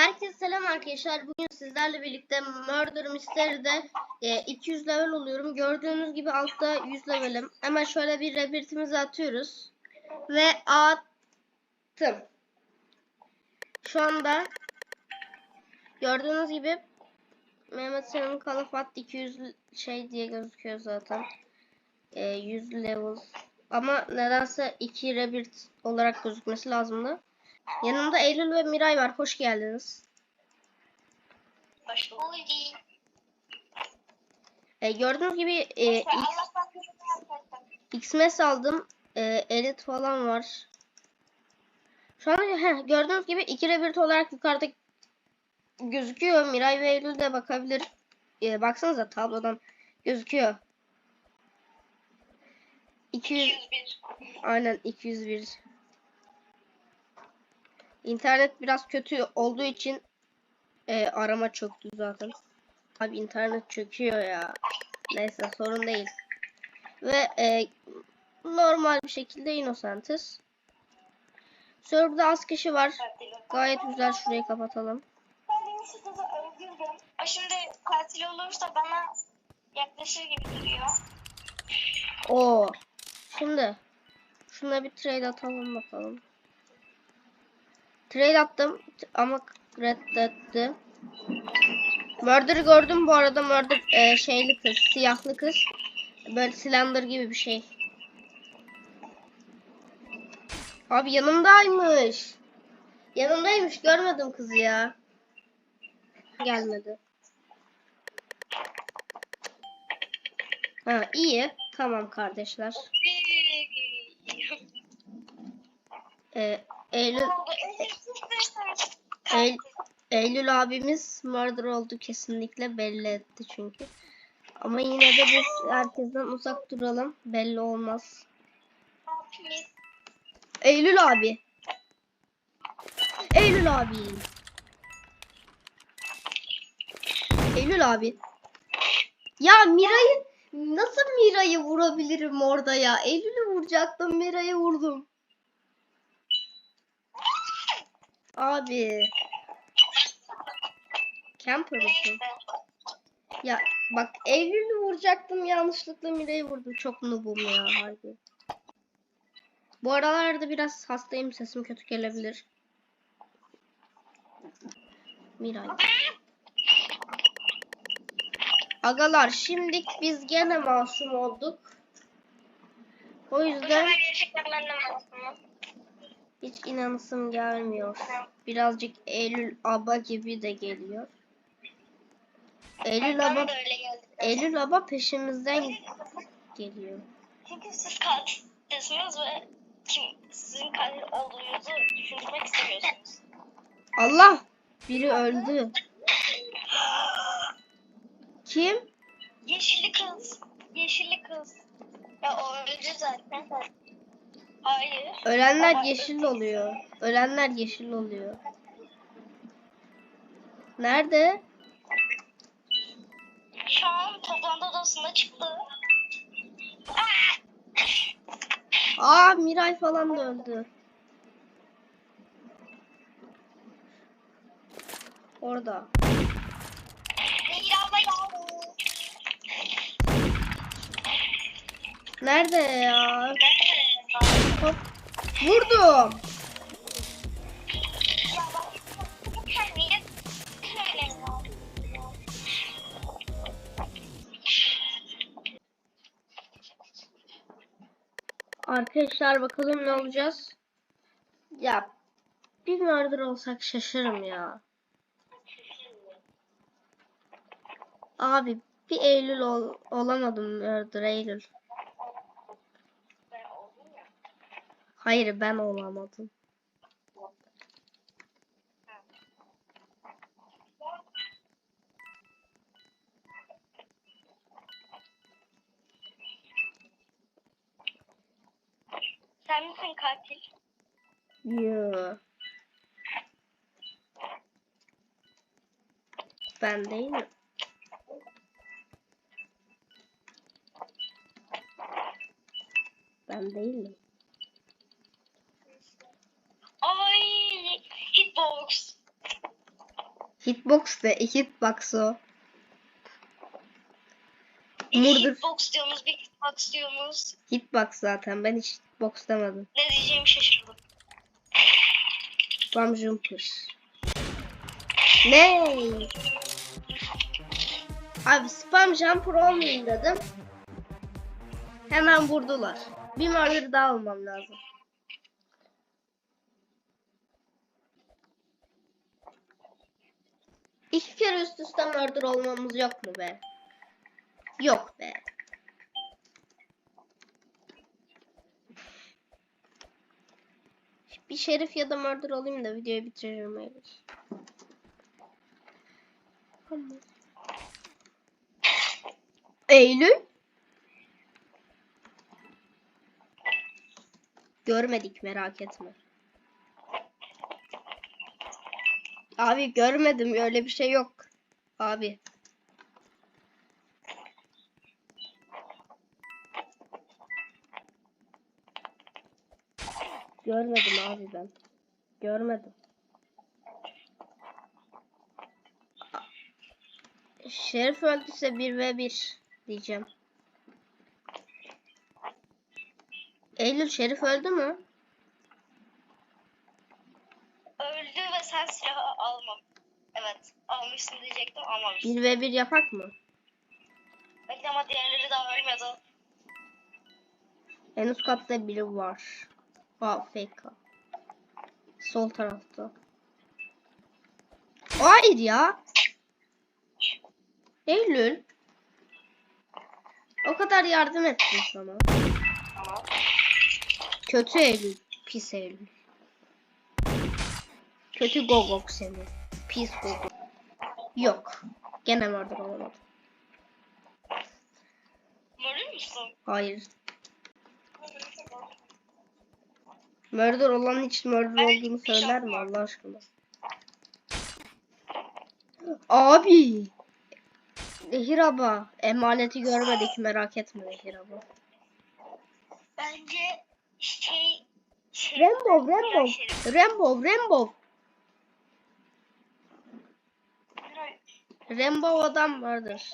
Herkese selam arkadaşlar. Bugün sizlerle birlikte Murder Mystery'de e, 200 level oluyorum. Gördüğünüz gibi altta 100 levelim. Hemen şöyle bir rebirtimizi atıyoruz. Ve attım. Şu anda gördüğünüz gibi Mehmet Senin Kalafat 200 şey diye gözüküyor zaten. E, 100 level. Ama nedense 2 rebirt olarak gözükmesi lazımdı. Yanımda Eylül ve Miray var. Hoş geldiniz. Hoş bulduk. E, gördüğünüz gibi e, X, Allah'tan Xmas aldım. E, Elite falan var. Şu an heh, gördüğünüz gibi iki rebirth olarak yukarıda gözüküyor. Miray ve Eylül de bakabilir. E, baksanıza tablodan gözüküyor. 200 201. aynen 201. İnternet biraz kötü olduğu için e, arama çöktü zaten. Abi internet çöküyor ya. Neyse sorun değil. Ve e, normal bir şekilde Innocent'iz. Server'da az kişi var. Gayet güzel şurayı kapatalım. Ben. O şimdi katil olursa bana yaklaşır gibi duruyor. Oo. Şimdi şuna bir trade atalım bakalım. Trade attım ama reddetti. Murder'ı gördüm bu arada Murder e, şeyli kız, siyahlı kız. Böyle silindir gibi bir şey. Abi yanımdaymış. Yanımdaymış görmedim kızı ya. Gelmedi. Ha iyi. Tamam kardeşler. Ee, Eylül Eylül, Eylül abimiz murder oldu kesinlikle belli etti çünkü. Ama yine de biz herkesten uzak duralım. Belli olmaz. Eylül abi. Eylül abi. Eylül abi. Ya Mira'yı nasıl Mira'yı vurabilirim orada ya? Eylül'ü vuracaktım Mira'yı vurdum. Abi. Camper mısın? Ya bak Eylül'ü vuracaktım yanlışlıkla Mira'yı vurdum. Çok noobum ya harbi. Bu aralarda biraz hastayım sesim kötü gelebilir. Miray. Agalar şimdilik biz gene masum olduk. O Bu yüzden sefer gerçekten benden masumum. Hiç inanısım gelmiyor. Birazcık Eylül aba gibi de geliyor. Eylül aba. Eylül aba peşimizden geliyor. Çünkü siz katilsiniz ve kim sizin katil olduğunuzu düşünmek istemiyorsunuz. Allah! Biri öldü. Kim? Yeşilli kız. Yeşilli kız. Ya o öldü zaten. Hayır. Ölenler Ama yeşil oluyor. Ölenler yeşil oluyor. Nerede? Şu an toplantı odasında çıktı. Aa Miray falan da öldü. Orada. Nerede ya? Hop. Vurdum. Arkadaşlar bakalım ne olacağız? Ya bir murder olsak şaşırım ya. Abi bir Eylül ol, olamadım murder Eylül. Ben oldum ya. Hayır ben olamadım. Sen misin katil? Yo. Ben değilim. Ben değilim. Hitbox. Hitbox de hitbox o. Bir Murder. hitbox diyorsunuz, bir hitbox diyorsunuz. Hitbox zaten ben hiç hitbox demedim. Ne diyeceğimi şaşırdım. Spam jumper. Ne? Abi spam jumper olmayayım dedim. Hemen vurdular. Bir murder daha almam lazım. İki kere üst üste murder olmamız yok mu be? Yok be. Bir şerif ya da murder olayım da videoyu bitiririm öyle. Eylül? Görmedik merak etme. Abi görmedim öyle bir şey yok. Abi. Görmedim abi ben. Görmedim. Şerif öldüyse 1 ve 1 diyeceğim. Eylül Şerif öldü mü? Öldü ve sen silahı almam. Evet, almışsın diyecektim, almamışsın. 1 ve 1 yapak mı? Bekle ama diğerleri daha ölmedi. En üst katta biri var. Aa fake. Sol tarafta. Hayır ya. Eylül. O kadar yardım ettim sana. Kötü Eylül. Pis Eylül. Kötü Gogok seni. Pis Gogok. Yok. Gene murder olamadım. Mörür müsün? Hayır. Murder olan hiç murder olduğunu söyler mi Allah aşkına? Abi. Nehir abla. Emaneti görmedik merak etme Nehir abla. Bence şey... şey Rainbow, Rainbow. Rainbow, Rainbow. Rainbow adam vardır.